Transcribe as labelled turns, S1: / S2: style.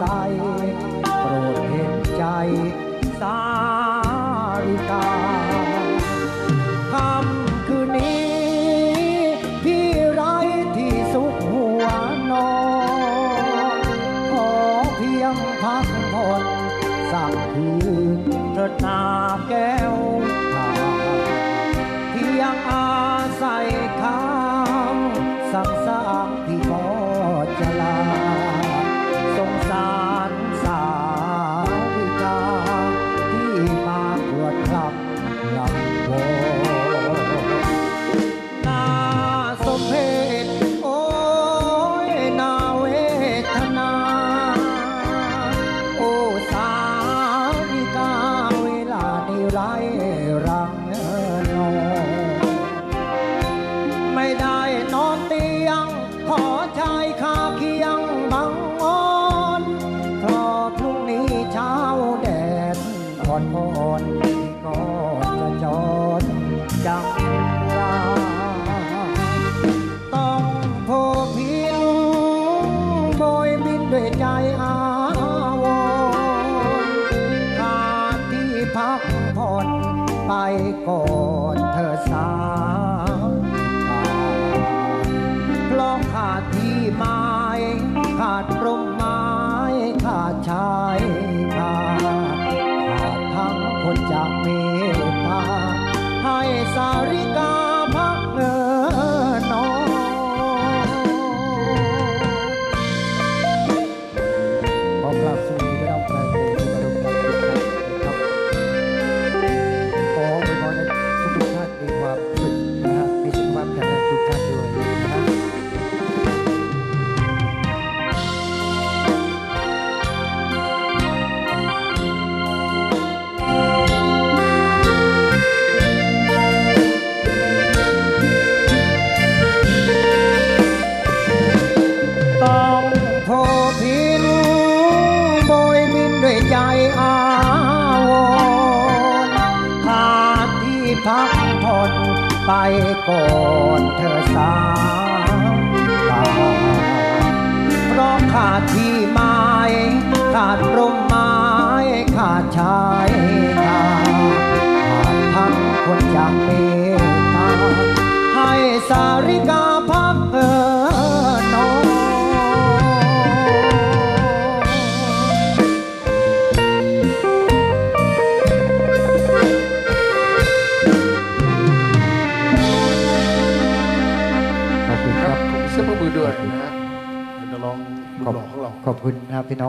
S1: ศัยโปรดเห็นใจสาริกาคำคืนนี้ พี่ไรที่สุขหัวนอนขอเพียงพักผ่อนสักคืนเถิดนาแก้วตาเพียงอาศัยค้าสัก อ่อนอ่อนที่ก็จะจอดจังลาต้องโพพินโบยบินด้วยใจอาวรณ์ขาดที่พักผ่อนไปก่อน เมตตาให้สาริก ไปก่อนเธอสาวตาเพราะขาดที่ไม้ขาดร่มไม้ขาดชายาขาดพังคนจากเมต
S2: ด้วยนะฮะเดี๋ยวลองบุญหลอกของเรา
S1: ขอบคุณนะครับพี่น้อง